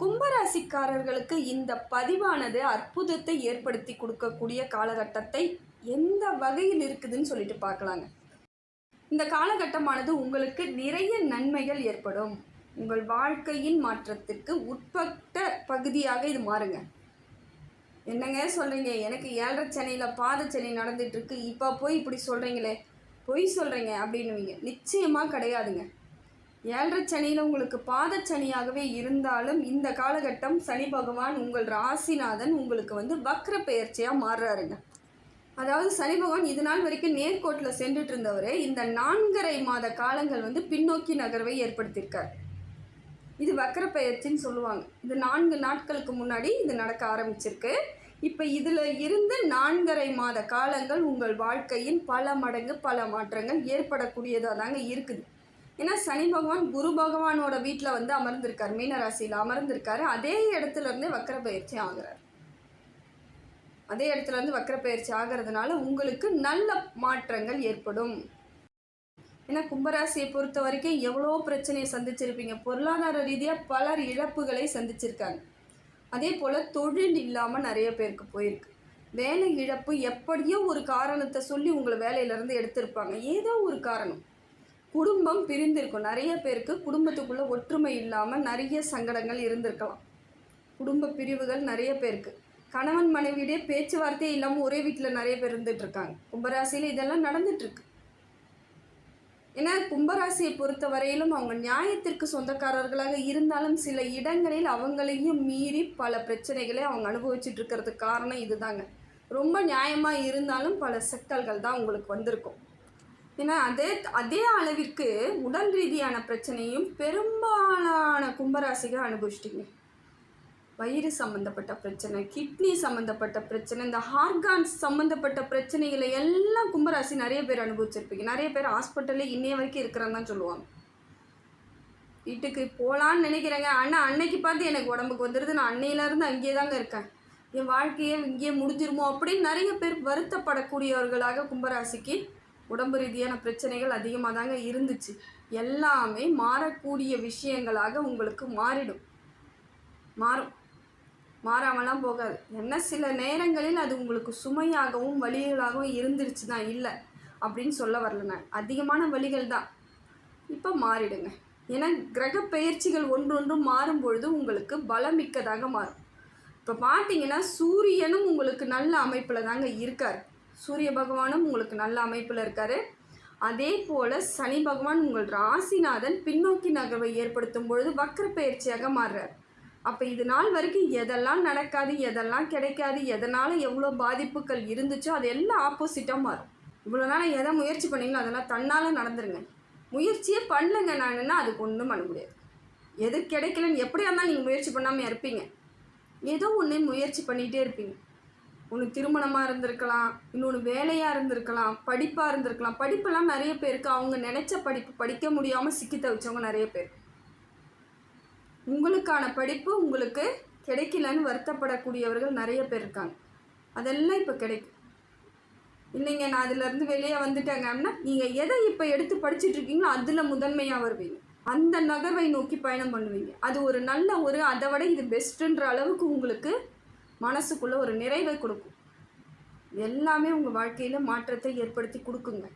கும்பராசிக்காரர்களுக்கு இந்த பதிவானது அற்புதத்தை ஏற்படுத்தி கொடுக்கக்கூடிய காலகட்டத்தை எந்த வகையில் இருக்குதுன்னு சொல்லிட்டு பார்க்கலாங்க. இந்த காலகட்டமானது உங்களுக்கு நிறைய நன்மைகள் ஏற்படும். உங்கள் வாழ்க்கையின் மாற்றத்திற்கு உட்பட்ட பகுதியாக இது மாறுங்க. என்னங்க சொல்கிறீங்க எனக்கு ஏழரை சென்னையில் பாத சென்னை நடந்துகிட்ருக்கு இப்போ போய் இப்படி சொல்கிறீங்களே பொய் சொல்கிறீங்க அப்படின்னுவீங்க. நிச்சயமாக கிடையாதுங்க. ஏழரை சனியில் உங்களுக்கு பாதச்சனியாகவே இருந்தாலும் இந்த காலகட்டம் சனி பகவான் உங்கள் ராசிநாதன் உங்களுக்கு வந்து வக்ர பெயர்ச்சியாக மாறுறாருங்க. அதாவது சனி பகவான் இது நாள் வரைக்கும் நேர்கோட்டில் சென்றுட்டு இருந்தவர் இந்த நான்கரை மாத காலங்கள் வந்து பின்னோக்கி நகர்வை ஏற்படுத்தியிருக்கார். இது வக்கர பெயர்ச்சின்னு சொல்லுவாங்க. இது நான்கு நாட்களுக்கு முன்னாடி இது நடக்க ஆரம்பிச்சிருக்கு. இப்போ இதில் இருந்து நான்கரை மாத காலங்கள் உங்கள் வாழ்க்கையின் பல மடங்கு பல மாற்றங்கள் ஏற்படக்கூடியதாக தாங்க இருக்குது. ஏன்னா சனி பகவான் குரு பகவானோட வீட்டில் வந்து அமர்ந்திருக்கார் மீனராசியில் அமர்ந்திருக்காரு. அதே இடத்துல இருந்தே வக்கர பயிற்சி ஆகிறார். அதே இடத்துல இருந்து வக்கர பயிற்சி ஆகிறதுனால உங்களுக்கு நல்ல மாற்றங்கள் ஏற்படும். ஏன்னா கும்பராசியை பொறுத்த வரைக்கும் எவ்வளோ பிரச்சனையை சந்திச்சிருப்பீங்க. பொருளாதார ரீதியாக பலர் இழப்புகளை சந்திச்சிருக்காங்க. அதே போல் தொழில் இல்லாமல் நிறைய பேருக்கு போயிருக்கு. வேலை இழப்பு எப்படியோ ஒரு காரணத்தை சொல்லி உங்களை வேலையிலேருந்து எடுத்திருப்பாங்க. ஏதோ ஒரு காரணம். குடும்பம் பிரிந்திருக்கும். நிறைய பேருக்கு குடும்பத்துக்குள்ளே ஒற்றுமை இல்லாமல் நிறைய சங்கடங்கள் இருந்திருக்கலாம். குடும்ப பிரிவுகள் நிறைய பேருக்கு. கணவன் மனைவியிடையே பேச்சுவார்த்தையே இல்லாமல் ஒரே வீட்டில் நிறைய பேர் இருந்துட்டு இருக்காங்க. கும்பராசியில் இதெல்லாம் நடந்துகிட்ருக்கு ஏன்னா கும்பராசியை பொறுத்த வரையிலும் அவங்க நியாயத்திற்கு சொந்தக்காரர்களாக இருந்தாலும் சில இடங்களில் அவங்களையும் மீறி பல பிரச்சனைகளை அவங்க அனுபவிச்சுட்டு இருக்கிறதுக்கு காரணம் இதுதாங்க. ரொம்ப நியாயமாக இருந்தாலும் பல சிக்கல்கள் தான் உங்களுக்கு வந்திருக்கும். ஏன்னா அதே அதே அளவிற்கு உடல் ரீதியான பிரச்சனையும் பெரும்பாலான கும்பராசிகள் அனுபவிச்சிட்டிங்க. வயிறு சம்மந்தப்பட்ட பிரச்சனை கிட்னி சம்மந்தப்பட்ட பிரச்சனை இந்த ஹார்கான்ஸ் சம்மந்தப்பட்ட பிரச்சனைகளை எல்லாம் கும்பராசி நிறைய பேர் அனுபவிச்சிருப்பீங்க. நிறைய பேர் ஹாஸ்பிட்டல்லே இன்னைய வரைக்கும் இருக்கிறான்னு தான் சொல்லுவாங்க. வீட்டுக்கு போகலான்னு நினைக்கிறேங்க. ஆனால் அன்னைக்கு பார்த்து எனக்கு உடம்புக்கு வந்துடுது நான் அன்னையிலேருந்து அங்கேயே தாங்க இருக்கேன். என் வாழ்க்கையே இங்கேயே முடிஞ்சிருமோ அப்படின்னு நிறைய பேர் வருத்தப்படக்கூடியவர்களாக கும்பராசிக்கு உடம்பு ரீதியான பிரச்சனைகள் அதிகமாக தாங்க இருந்துச்சு. எல்லாமே மாறக்கூடிய விஷயங்களாக உங்களுக்கு மாறிடும். மாறும். மாறாமலாம் போகாது. என்ன சில நேரங்களில் அது உங்களுக்கு சுமையாகவும் வலிகளாகவும் இருந்துருச்சு தான் இல்லை அப்படின்னு சொல்ல வரல நான். அதிகமான வழிகள் தான். இப்போ மாறிடுங்க. ஏன்னா கிரக பெயர்ச்சிகள் ஒன்றொன்றும் மாறும் பொழுது உங்களுக்கு பலமிக்கதாக மாறும். இப்போ பார்த்தீங்கன்னா சூரியனும் உங்களுக்கு நல்ல அமைப்பில் தாங்க இருக்கார். சூரிய பகவானும் உங்களுக்கு நல்ல அமைப்பில் இருக்கார். அதே போல் சனி பகவான் உங்கள் ராசிநாதன் பின்னோக்கி நகர்வை ஏற்படுத்தும் பொழுது வக்கர பயிற்சியாக மாறுறார். அப்போ இது நாள் வரைக்கும் எதெல்லாம் நடக்காது எதெல்லாம் கிடைக்காது எதனால் எவ்வளோ பாதிப்புகள் இருந்துச்சோ அது எல்லாம் ஆப்போசிட்டாக மாறும். இவ்வளோ நாள் எதை முயற்சி பண்ணீங்களோ அதெல்லாம் தன்னால் நடந்துருங்க. முயற்சியே பண்ணுங்க நானுன்னா அதுக்கு ஒன்றும் பண்ண முடியாது. எது கிடைக்கலன்னு எப்படியா இருந்தாலும் நீங்கள் முயற்சி பண்ணாமல் இருப்பீங்க. ஏதோ ஒன்று முயற்சி பண்ணிகிட்டே இருப்பீங்க. ஒன்று திருமணமாக இருந்திருக்கலாம் இன்னொன்று வேலையாக இருந்திருக்கலாம் படிப்பாக இருந்திருக்கலாம். படிப்பெல்லாம் நிறைய பேருக்கு அவங்க நினச்ச படிப்பு படிக்க முடியாமல் சிக்கி தவிச்சவங்க நிறைய பேர். உங்களுக்கான படிப்பு உங்களுக்கு கிடைக்கலன்னு வருத்தப்படக்கூடியவர்கள் நிறைய பேர் இருக்காங்க. அதெல்லாம் இப்போ கிடைக்கும். இல்லைங்க நான் அதுலேருந்து வெளியே வந்துட்டேங்க அப்படின்னா நீங்கள் எதை இப்போ எடுத்து படிச்சுட்டு இருக்கீங்களோ அதில் முதன்மையாக வருவீங்க. அந்த நகர்வை நோக்கி பயணம் பண்ணுவீங்க. அது ஒரு நல்ல ஒரு அதை விட இது பெஸ்ட்டுன்ற அளவுக்கு உங்களுக்கு மனசுக்குள்ளே ஒரு நிறைவை கொடுக்கும். எல்லாமே உங்கள் வாழ்க்கையில் மாற்றத்தை ஏற்படுத்தி கொடுக்குங்க.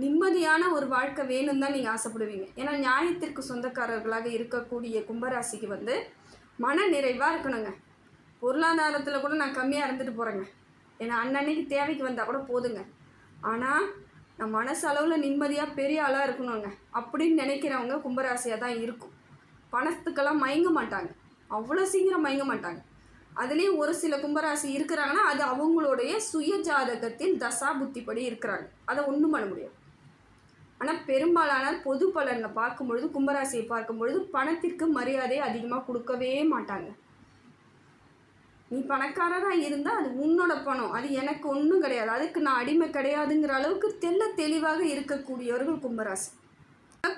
நிம்மதியான ஒரு வாழ்க்கை வேணும் தான் நீங்கள் ஆசைப்படுவீங்க. ஏன்னா நியாயத்திற்கு சொந்தக்காரர்களாக இருக்கக்கூடிய கும்பராசிக்கு வந்து மன நிறைவாக இருக்கணுங்க. பொருளாதாரத்தில் கூட நான் கம்மியாக இருந்துட்டு போகிறேங்க ஏன்னா அன்னன்னைக்கு தேவைக்கு வந்தால் கூட போதுங்க. ஆனால் நான் மனசளவில் நிம்மதியாக பெரிய ஆளாக இருக்கணுங்க. அப்படின்னு நினைக்கிறவங்க கும்பராசியாக தான் இருக்கும். பணத்துக்கெல்லாம் மயங்க மாட்டாங்க. அவ்வளோ சீக்கிரம் மயங்க மாட்டாங்க. அதுலேயும் ஒரு சில கும்பராசி இருக்கிறாங்கன்னா அது அவங்களுடைய சுய ஜாதகத்தின் தசா புத்திப்படி இருக்கிறாங்க. அதை ஒன்றும் பண்ண முடியாது. ஆனால் பெரும்பாலான பொது பலனில் பார்க்கும்பொழுது கும்பராசியை பார்க்கும்பொழுது பணத்திற்கு மரியாதை அதிகமாக கொடுக்கவே மாட்டாங்க. நீ பணக்காரராக இருந்தால் அது உன்னோட பணம். அது எனக்கு ஒன்றும் கிடையாது. அதுக்கு நான் அடிமை கிடையாதுங்கிற அளவுக்கு தெல்ல தெளிவாக இருக்கக்கூடியவர்கள் கும்பராசி.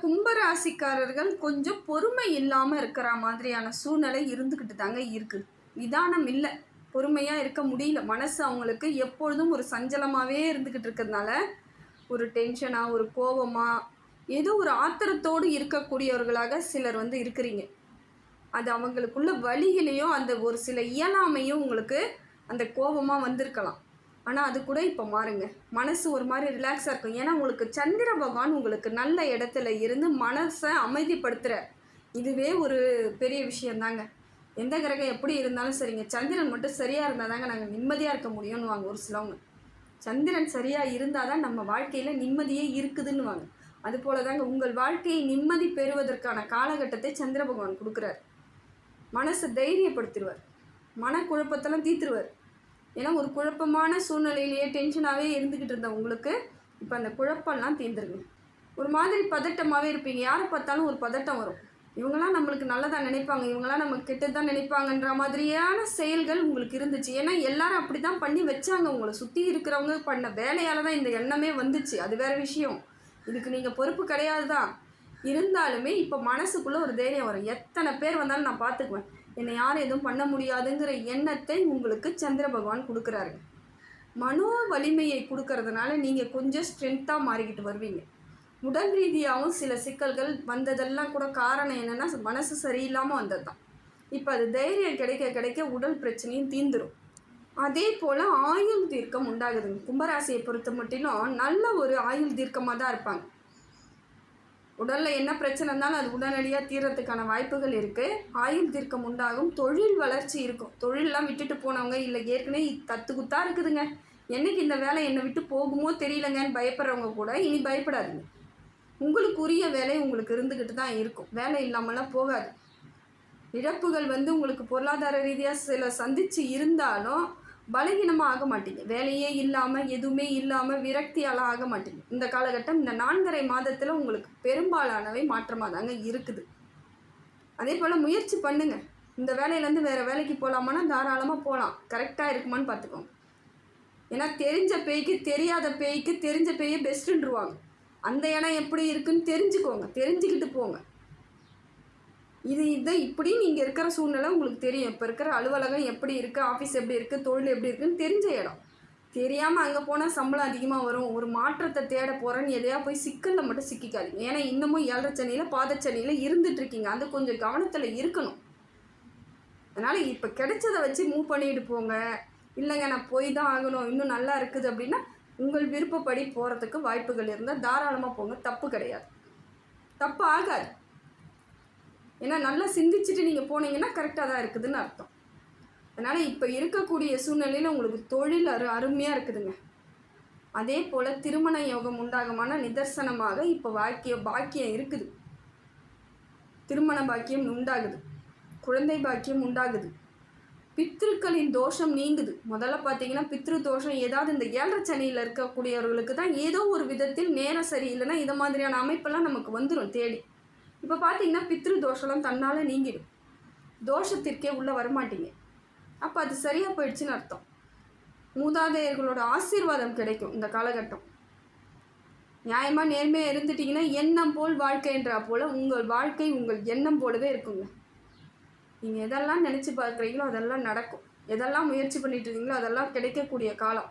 கும்பராசிக்காரர்கள் கொஞ்சம் பொறுமை இல்லாமல் இருக்கிற மாதிரியான சூழ்நிலை இருந்துக்கிட்டு தாங்க இருக்குது நிதானம் இல்லை. பொறுமையாக இருக்க முடியல. மனசு அவங்களுக்கு எப்பொழுதும் ஒரு சஞ்சலமாகவே இருந்துக்கிட்டு இருக்கிறதுனால ஒரு டென்ஷனாக ஒரு கோபமாக ஏதோ ஒரு ஆத்திரத்தோடு இருக்கக்கூடியவர்களாக சிலர் வந்து இருக்கிறீங்க. அது அவங்களுக்குள்ள வழிகளையும் அந்த ஒரு சில இயலாமையும் உங்களுக்கு அந்த கோபமாக வந்திருக்கலாம். ஆனால் அது கூட இப்போ மாறுங்க. மனசு ஒரு மாதிரி ரிலாக்ஸாக இருக்கும். ஏன்னா உங்களுக்கு சந்திர பகவான் உங்களுக்கு நல்ல இடத்துல இருந்து மனசை அமைதிப்படுத்துகிற இதுவே ஒரு பெரிய விஷயந்தாங்க எந்த கிரகம் எப்படி இருந்தாலும் சரிங்க. சந்திரன் மட்டும் சரியாக இருந்தால் தாங்க நாங்கள் நிம்மதியாக இருக்க முடியும்னு வாங்க ஒரு சிலவங்க. சந்திரன் சரியாக இருந்தால் தான் நம்ம வாழ்க்கையில் நிம்மதியே இருக்குதுன்னு வாங்க அதுபோல தாங்க உங்கள் வாழ்க்கையை நிம்மதி பெறுவதற்கான காலகட்டத்தை சந்திர பகவான் கொடுக்குறார். மனசை தைரியப்படுத்திடுவார். மனக்குழப்பத்தெல்லாம் தீத்துருவார் ஏன்னா ஒரு குழப்பமான சூழ்நிலையிலேயே டென்ஷனாகவே இருந்துக்கிட்டு இருந்த உங்களுக்கு இப்போ அந்த குழப்பம்லாம் தீர்ந்துருங்க ஒரு மாதிரி பதட்டமாகவே இருப்பீங்க. யாரை பார்த்தாலும் ஒரு பதட்டம் வரும். இவங்களாம் நம்மளுக்கு நல்லதாக நினைப்பாங்க. இவங்களாம் நம்ம கெட்டதான் நினைப்பாங்கன்ற மாதிரியான செயல்கள் உங்களுக்கு இருந்துச்சு. ஏன்னா எல்லாரும் அப்படி தான் பண்ணி வச்சாங்க. உங்களை சுற்றி இருக்கிறவங்க பண்ண வேலையால் தான் இந்த எண்ணமே வந்துச்சு. அது வேறு விஷயம். இதுக்கு நீங்கள் பொறுப்பு கிடையாது தான் இருந்தாலுமே இப்போ மனசுக்குள்ளே ஒரு தைரியம் வரும். எத்தனை பேர் வந்தாலும் நான் பார்த்துக்குவேன் என்னை யாரும் எதுவும் பண்ண முடியாதுங்கிற எண்ணத்தை உங்களுக்கு சந்திர பகவான் கொடுக்குறாரு. மனோ வலிமையை கொடுக்கறதுனால நீங்கள் கொஞ்சம் ஸ்ட்ரென்த்தாக மாறிக்கிட்டு வருவீங்க. உடல் ரீதியாகவும் சில சிக்கல்கள் வந்ததெல்லாம் கூட காரணம் என்னென்னா மனசு சரியில்லாமல் வந்தது தான் இப்போ அது தைரியம் கிடைக்க கிடைக்க உடல் பிரச்சனையும் தீந்துடும் அதே போல் ஆயுள் தீர்க்கம் உண்டாகுதுங்க. கும்பராசியை பொறுத்த மட்டிலும் நல்ல ஒரு ஆயுள் தீர்க்கமாக தான் இருப்பாங்க. உடலில் என்ன பிரச்சனை இருந்தாலும் அது உடனடியாக தீர்றதுக்கான வாய்ப்புகள் இருக்குது ஆயுள் தீர்க்கம் உண்டாகும். தொழில் வளர்ச்சி இருக்கும். தொழிலெலாம் விட்டுட்டு போனவங்க இல்லை ஏற்கனவே தத்து குத்தா இருக்குதுங்க. என்னைக்கு இந்த வேலை என்னை விட்டு போகுமோ தெரியலங்கன்னு பயப்படுறவங்க கூட இனி பயப்படாதுங்க. உங்களுக்கு உரிய வேலை உங்களுக்கு இருந்துக்கிட்டு தான் இருக்கும். வேலை இல்லாமலாம் போகாது. இழப்புகள் வந்து உங்களுக்கு பொருளாதார ரீதியாக சில சந்தித்து இருந்தாலும் பலகீனமாக ஆக மாட்டீங்க. வேலையே இல்லாமல் எதுவுமே இல்லாமல் விரக்தியால் ஆக மாட்டீங்க. இந்த காலகட்டம் இந்த நான்கரை மாதத்தில் உங்களுக்கு பெரும்பாலானவை மாற்றமாக தாங்க இருக்குது. அதே போல் முயற்சி பண்ணுங்க. இந்த வேலையிலேருந்து வேறு வேலைக்கு போகலாமான்னா தாராளமாக போகலாம் கரெக்டாக இருக்குமான்னு பார்த்துக்கோங்க. ஏன்னா தெரிஞ்ச பேய்க்கு தெரியாத பேய்க்கு தெரிஞ்ச பேயை பெஸ்ட்டுன்றுவாங்க அந்த இடம் எப்படி இருக்குன்னு தெரிஞ்சுக்கோங்க தெரிஞ்சுக்கிட்டு போங்க. இது இதை இப்படி நீங்கள் இருக்கிற சூழ்நிலை உங்களுக்கு தெரியும். இப்போ இருக்கிற அலுவலகம் எப்படி இருக்குது ஆஃபீஸ் எப்படி இருக்குது தொழில் எப்படி இருக்குன்னு தெரிஞ்ச இடம். தெரியாமல் அங்கே போனால் சம்பளம் அதிகமாக வரும். ஒரு மாற்றத்தை தேட போகிறேன்னு எதையா போய் சிக்கலில் மட்டும் சிக்கிக்காதீங்க. ஏன்னா இன்னமும் ஏழரை சனியில் பாதச்சனியில் இருந்துட்டுருக்கீங்க அது கொஞ்சம் கவனத்தில் இருக்கணும். அதனால் இப்போ கிடைச்சதை வச்சு மூவ் பண்ணிட்டு போங்க. இல்லைங்க நான் போய் தான் ஆகணும். இன்னும் நல்லா இருக்குது அப்படின்னா உங்கள் விருப்பப்படி போகிறதுக்கு வாய்ப்புகள் இருந்தால் தாராளமாக போங்க. தப்பு கிடையாது. தப்பு ஆகாது. ஏன்னா நல்லா சிந்திச்சுட்டு நீங்கள் போனீங்கன்னா கரெக்டாக தான் இருக்குதுன்னு அர்த்தம். அதனால் இப்போ இருக்கக்கூடிய சூழ்நிலையில் உங்களுக்கு தொழில் அரு அருமையாக இருக்குதுங்க. அதே போல் திருமண யோகம் உண்டாகமான நிதர்சனமாக இப்போ வாக்கிய பாக்கியம் இருக்குது. திருமண பாக்கியம் உண்டாகுது. குழந்தை பாக்கியம் உண்டாகுது. பித்திருக்களின் தோஷம் நீங்குது. முதல்ல பார்த்தீங்கன்னா பித்ரு தோஷம் ஏதாவது இந்த ஏழரை சனியில் இருக்கக்கூடியவர்களுக்கு தான் ஏதோ ஒரு விதத்தில் நேரம் சரியில்லைன்னா இதை மாதிரியான அமைப்பெல்லாம் நமக்கு வந்துடும் தேடி. இப்போ பார்த்தீங்கன்னா பித்ரு தோஷம்லாம் தன்னால் நீங்கிடும். தோஷத்திற்கே உள்ளே வரமாட்டீங்க. அப்போ அது சரியாக போயிடுச்சுன்னு அர்த்தம். மூதாதையர்களோட ஆசீர்வாதம் கிடைக்கும் இந்த காலகட்டம். நியாயமாக நேர்மையாக இருந்துட்டிங்கன்னா எண்ணம் போல் வாழ்க்கைன்றா போல் உங்கள் வாழ்க்கை உங்கள் எண்ணம் போலவே இருக்குங்க. நீங்கள் எதெல்லாம் நினச்சி பார்க்குறீங்களோ அதெல்லாம் நடக்கும். எதெல்லாம் முயற்சி பண்ணிட்டு இருக்கீங்களோ அதெல்லாம் கிடைக்கக்கூடிய காலம்.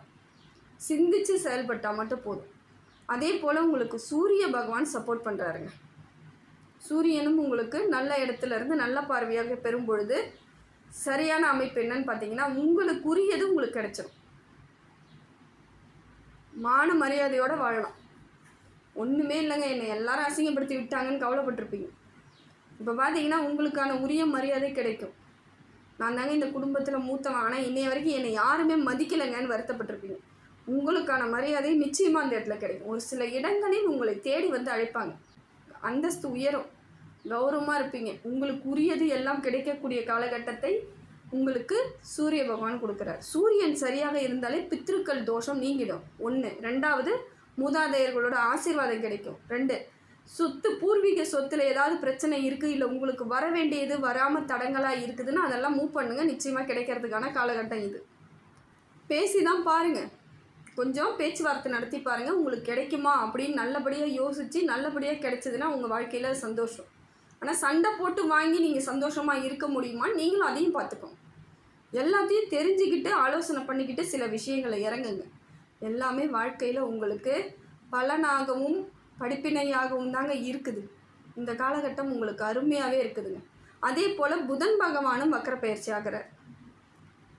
சிந்திச்சு செயல்பட்டால் மட்டும் போதும். அதே போல் உங்களுக்கு சூரிய பகவான் சப்போர்ட் பண்ணுறாருங்க சூரியனும் உங்களுக்கு நல்ல இடத்துல இருந்து நல்ல பார்வையாக பெறும் பொழுது சரியான அமைப்பு என்னன்னு பார்த்தீங்கன்னா உங்களுக்குரியது உங்களுக்கு கிடைச்சிடும் மான மரியாதையோடு வாழலாம். ஒன்றுமே இல்லைங்க. என்னை எல்லாரும் அசிங்கப்படுத்தி விட்டாங்கன்னு கவலைப்பட்டிருப்பீங்க. இப்போ பார்த்தீங்கன்னா உங்களுக்கான உரிய மரியாதை கிடைக்கும். நான் தாங்க இந்த குடும்பத்தில் மூத்தவன். ஆனால் இன்னைய வரைக்கும் என்னை யாருமே மதிக்கலைங்கன்னு வருத்தப்பட்டிருப்பீங்க. உங்களுக்கான மரியாதை நிச்சயமாக அந்த இடத்துல கிடைக்கும். ஒரு சில இடங்களில் உங்களை தேடி வந்து அழைப்பாங்க. அந்தஸ்து உயரும். கௌரவமாக இருப்பீங்க. உங்களுக்கு உரியது எல்லாம் கிடைக்கக்கூடிய காலகட்டத்தை உங்களுக்கு சூரிய பகவான் கொடுக்குறார். சூரியன் சரியாக இருந்தாலே பித்ருக்கள் தோஷம் நீங்கிடும். ஒன்று ரெண்டாவது மூதாதையர்களோட ஆசீர்வாதம் கிடைக்கும். ரெண்டு சொத்து பூர்வீக சொத்தில் ஏதாவது பிரச்சனை இருக்குது இல்லை உங்களுக்கு வர வேண்டியது வராமல் தடங்களாக இருக்குதுன்னா அதெல்லாம் மூவ் பண்ணுங்கள் நிச்சயமாக கிடைக்கிறதுக்கான காலகட்டம் இது. பேசி தான் பாருங்கள் கொஞ்சம் பேச்சுவார்த்தை நடத்தி பாருங்கள் உங்களுக்கு கிடைக்குமா அப்படின்னு நல்லபடியாக யோசித்து நல்லபடியாக கிடைச்சதுன்னா உங்கள் வாழ்க்கையில் சந்தோஷம். ஆனால் சண்டை போட்டு வாங்கி நீங்கள் சந்தோஷமாக இருக்க முடியுமா? நீங்களும் அதையும் பார்த்துக்கோங்க எல்லாத்தையும் தெரிஞ்சுக்கிட்டு ஆலோசனை பண்ணிக்கிட்டு சில விஷயங்களை இறங்குங்க. எல்லாமே வாழ்க்கையில் உங்களுக்கு பலனாகவும் படிப்பினையாகவும் தாங்க இருக்குது. இந்த காலகட்டம் உங்களுக்கு அருமையாகவே இருக்குதுங்க. அதே போல் புதன் பகவானும் வக்கர பயிற்சி ஆகிறார்.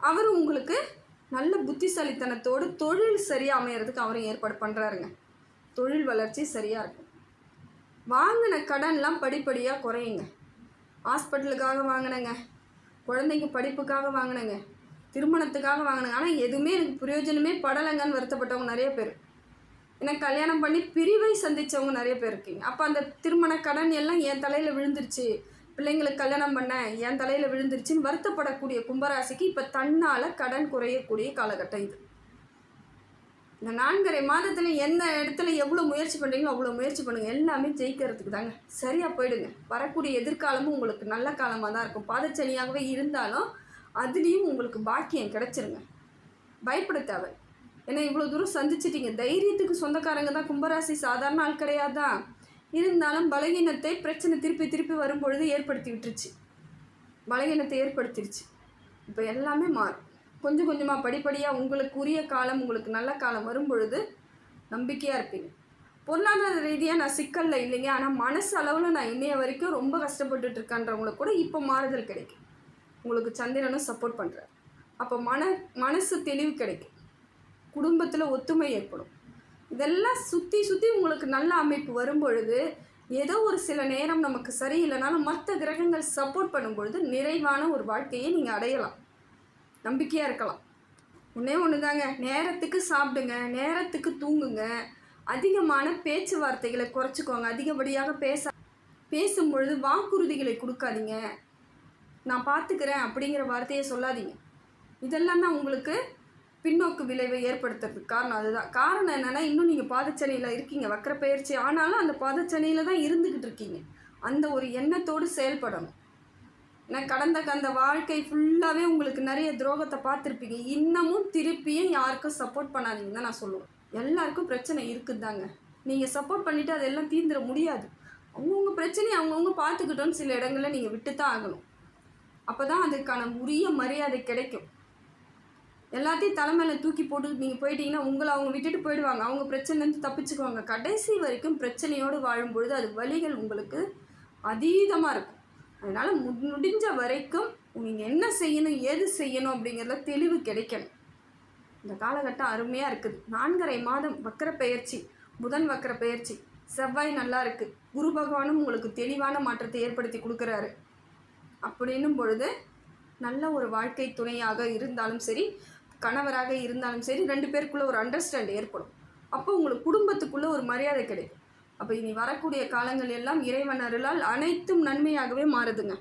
அவர் உங்களுக்கு நல்ல புத்திசாலித்தனத்தோடு தொழில் சரியாக அமையறதுக்கு அவரும் ஏற்பாடு பண்ணுறாருங்க தொழில் வளர்ச்சி சரியாக இருக்கும். வாங்கின கடன்லாம் படிப்படியாக குறையுங்க. ஹாஸ்பிட்டலுக்காக வாங்கினேங்க. குழந்தைங்க படிப்புக்காக வாங்கினேங்க. திருமணத்துக்காக வாங்கினேங்க. ஆனால் எதுவுமே எனக்கு பிரயோஜனமே படலைங்கன்னு வருத்தப்பட்டவங்க நிறைய பேர். எனக்கு கல்யாணம் பண்ணி பிரிவை சந்தித்தவங்க நிறைய பேர் இருக்கீங்க. அப்போ அந்த திருமண கடன் எல்லாம் என் தலையில் விழுந்துருச்சு. பிள்ளைங்களுக்கு கல்யாணம் பண்ணேன் என் தலையில் விழுந்துருச்சுன்னு வருத்தப்படக்கூடிய கும்பராசிக்கு இப்போ தன்னால் கடன் குறையக்கூடிய காலகட்டம் இது. இந்த நான்கரை மாதத்தில் எந்த இடத்துல எவ்வளோ முயற்சி பண்ணுறீங்களோ அவ்வளோ முயற்சி பண்ணுங்கள் எல்லாமே ஜெயிக்கிறதுக்கு தாங்க. சரியாக போயிடுங்க. வரக்கூடிய எதிர்காலமும் உங்களுக்கு நல்ல காலமாக தான் இருக்கும். பாதச்சனியாகவே இருந்தாலும் அதுலேயும் உங்களுக்கு பாக்கியம் கிடச்சிருங்க. பயப்பட தேவை ஏன்னா இவ்வளோ தூரம் சந்திச்சிட்டீங்க. தைரியத்துக்கு சொந்தக்காரங்க தான். கும்பராசி சாதாரண ஆள் கிடையாதான் இருந்தாலும் பலகீனத்தை பிரச்சனை திருப்பி திருப்பி வரும்பொழுது ஏற்படுத்தி விட்டுருச்சு. பலகீனத்தை ஏற்படுத்திருச்சு. இப்போ எல்லாமே மாறும். கொஞ்சம் கொஞ்சமாக படிப்படியாக உங்களுக்கு உரிய காலம் உங்களுக்கு நல்ல காலம் வரும்பொழுது நம்பிக்கையாக இருப்பீங்க. பொருளாதார ரீதியாக நான் சிக்கலில் இல்லைங்க. ஆனால் மனசு அளவில் நான் இன்னைய வரைக்கும் ரொம்ப கஷ்டப்பட்டுட்டு இருக்கேன்றவங்களுக்கு கூட இப்போ மாறுதல் கிடைக்கும். உங்களுக்கு சந்திரனும் சப்போர்ட் பண்ணுறாரு அப்போ மன மனசு தெளிவு கிடைக்கும். குடும்பத்தில் ஒத்துமை ஏற்படும். இதெல்லாம் சுற்றி சுற்றி உங்களுக்கு நல்ல அமைப்பு வரும்பொழுது ஏதோ ஒரு சில நேரம் நமக்கு சரியில்லைனாலும் மற்ற கிரகங்கள் சப்போர்ட் பண்ணும்பொழுது நிறைவான ஒரு வாழ்க்கையை நீங்கள் அடையலாம். நம்பிக்கையாக இருக்கலாம். ஒன்றே ஒன்று தாங்க நேரத்துக்கு சாப்பிடுங்க நேரத்துக்கு தூங்குங்க. அதிகமான பேச்சுவார்த்தைகளை குறைச்சிக்கோங்க. அதிகப்படியாக பேச பேசும்பொழுது வாக்குறுதிகளை கொடுக்காதீங்க. நான் பார்த்துக்கிறேன் அப்படிங்கிற வார்த்தையை சொல்லாதீங்க. இதெல்லாம் தான் உங்களுக்கு பின்னோக்கு விளைவை ஏற்படுத்துறதுக்கு காரணம் அதுதான். காரணம் என்னென்னா இன்னும் நீங்கள் பாதச்சனையில் இருக்கீங்க வக்கர பயிற்சி. ஆனாலும் அந்த பாதச்சனையில் தான் இருந்துக்கிட்டு இருக்கீங்க. அந்த ஒரு எண்ணத்தோடு செயல்படணும். ஏன்னா கடந்த கந்த வாழ்க்கை ஃபுல்லாகவே உங்களுக்கு நிறைய துரோகத்தை பார்த்துருப்பீங்க. இன்னமும் திருப்பியும் யாருக்கும் சப்போர்ட் பண்ணாதீங்கன்னு தான் நான் சொல்லுவேன். எல்லாருக்கும் பிரச்சனை இருக்குதாங்க. நீங்கள் சப்போர்ட் பண்ணிவிட்டு அதெல்லாம் தீர்ந்துட முடியாது. அவங்கவுங்க பிரச்சனையை அவங்கவுங்க பார்த்துக்கிட்டோன்னு சில இடங்களில் நீங்கள் விட்டு தான் ஆகணும். அப்போ தான் அதுக்கான உரிய மரியாதை கிடைக்கும். எல்லாத்தையும் தலைமையில தூக்கி போட்டு நீங்கள் போயிட்டீங்கன்னா உங்களை அவங்க விட்டுட்டு போயிடுவாங்க. அவங்க பிரச்சனைலேருந்து தப்பிச்சுக்குவாங்க. கடைசி வரைக்கும் பிரச்சனையோடு வாழும்பொழுது அது வழிகள் உங்களுக்கு அதீதமாக இருக்கும். அதனால் மு- முடிஞ்ச வரைக்கும் நீங்கள் என்ன செய்யணும் ஏது செய்யணும் அப்படிங்கிறத தெளிவு கிடைக்கணும். இந்த காலகட்டம் அருமையாக இருக்குது. நான்கரை மாதம் வக்கர பயிற்சி புதன் வக்கர பயிற்சி செவ்வாய் நல்லா இருக்குது குரு பகவானும் உங்களுக்கு தெளிவான மாற்றத்தை ஏற்படுத்தி கொடுக்குறாரு. அப்படின்னும் பொழுது நல்ல ஒரு வாழ்க்கை துணையாக இருந்தாலும் சரி கணவராக இருந்தாலும் சரி ரெண்டு பேருக்குள்ள ஒரு அண்டர்ஸ்டாண்ட் ஏற்படும். அப்போ உங்களுக்கு குடும்பத்துக்குள்ள ஒரு மரியாதை கிடைக்கும். அப்போ இனி வரக்கூடிய காலங்கள் எல்லாம் இறைவன் அருளால் அனைத்தும் நன்மையாகவே மாறுதுங்க.